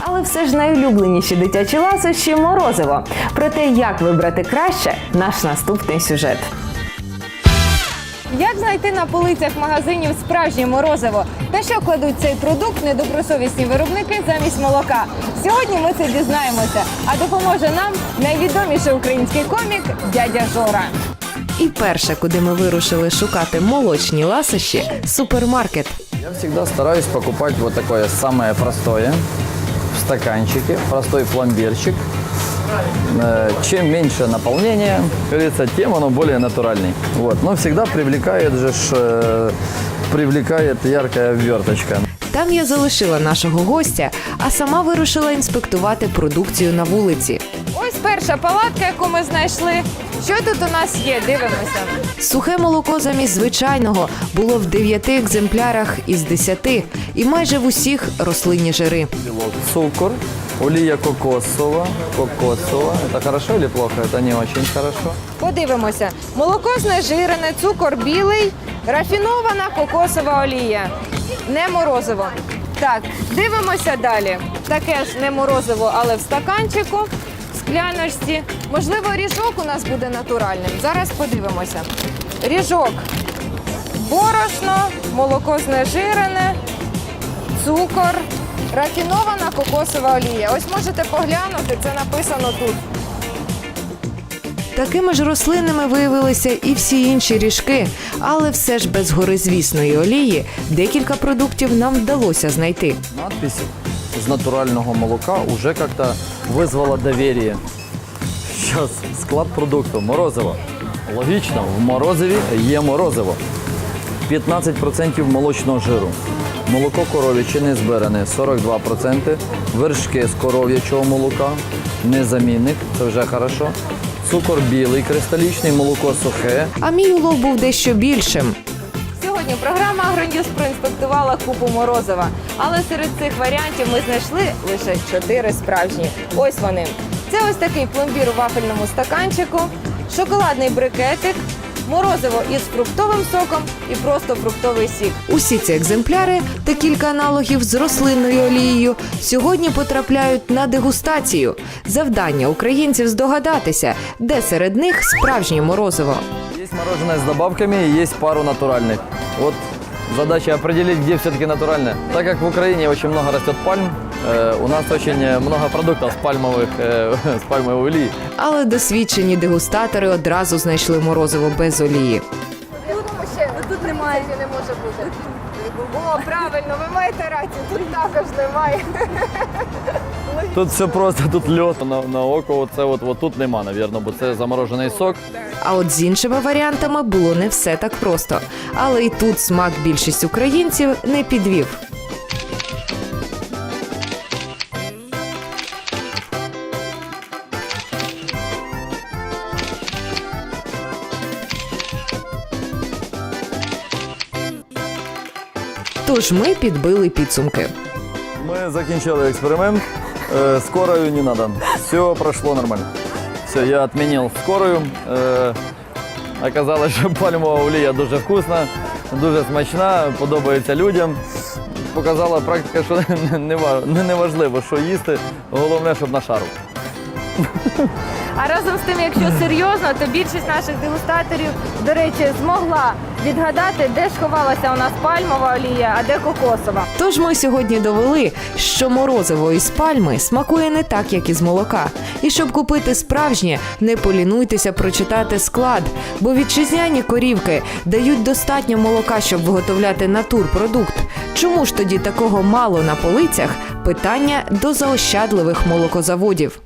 Але все ж найулюбленіші дитячі ласощі морозиво. Про те, як вибрати краще, наш наступний сюжет. Як знайти на полицях магазинів справжнє морозиво? Та що кладуть цей продукт недобросовісні виробники замість молока? Сьогодні ми це дізнаємося. А допоможе нам найвідоміший український комік дядя Жора. І перше, куди ми вирушили шукати молочні ласощі супермаркет. Я всегда стараюсь покупать вот такое самое простое в стаканчике, простой пломбирчик. Э, Чем меньше наполнения, как говорится, тем оно более натуральный. Вот. Но всегда привлекает же э, привлекает яркая обверточка. Там я залишила нашого гостя, а сама вирушила інспектувати продукцію на вулиці. Ось перша палатка, яку ми знайшли. Що тут у нас є? Дивимося. Сухе молоко замість звичайного було в 9 екземплярах із 10, і майже в усіх рослинні жири. Цукор, олия кокосова, кокосова. Это хорошо или плохо? Это не очень хорошо. Подивимося. Молоко знежирене, цукор білий, рафінована кокосова олія. Не морозиво. Так, дивимося далі. Таке ж не морозиво, але в стаканчику, в скляночці. Можливо, ріжок у нас буде натуральним. Зараз подивимося. Ріжок. Борошно, молоко знежирене, цукор, рафінована кокосова олія. Ось можете поглянути, це написано тут. Такими ж рослинними виявилися і всі інші ріжки, але все ж без горизвісної олії декілька продуктів нам вдалося знайти. Надпись з натурального молока уже как-то вызвала доверие. Сейчас склад продукту морозиво. Логічно, в морозиві є морозиво. 15% молочного жиру. Молоко коров'яче не збиране 42%. Вершки з коров'ячого молока. Незамінник, це вже хорошо. Цукор білий, кристалічний, молоко сухе. А мій улов був дещо більшим. Сьогодні програма «Агроньюз» проінспектувала купу морозива. Але серед цих варіантів ми знайшли лише чотири справжні. Ось вони. Це ось такий пломбір у вафельному стаканчику, шоколадний брикетик, морозиво із фруктовим соком і просто фруктовий сік. Усі ці екземпляри та кілька аналогів з рослинною олією сьогодні потрапляють на дегустацію. Завдання українців здогадатися, де серед них справжнє морозиво. Есть мороженое с добавками есть пару натуральных. Вот задача определить, где все-таки натуральное. Так как в Украине очень много растет пальм, у нас очень э, много продуктов с пальмовых, э, с пальмовой олии. Але досвідчені дегустатори одразу знайшли морозиво без олії. Тут немає. Не може бути. О, правильно, ви маєте рацію, тут також немає. Тут все просто, тут льод на, на око, оце от, от тут нема, навірно, бо це заморожений сок. А от з іншими варіантами було не все так просто. Але і тут смак більшість українців не підвів. Тож ми підбили підсумки. Ми закінчили експеримент. Е, Скорою не треба. Все пройшло нормально. Все, я відмінив скорою. Е, Оказалось, що пальмова олія дуже вкусна, дуже смачна, подобається людям. Показала практика, що не, не, ва- не, не важливо, що їсти, головне, щоб на шару. А разом з тим, якщо серйозно, то більшість наших дегустаторів, до речі, змогла відгадати, де ж ховалася у нас пальмова олія, а де кокосова. Тож ми сьогодні довели, що морозиво із пальми смакує не так, як із молока. І щоб купити справжнє, не полінуйтеся прочитати склад, бо вітчизняні корівки дають достатньо молока, щоб виготовляти натурпродукт. Чому ж тоді такого мало на полицях? Питання до заощадливих молокозаводів.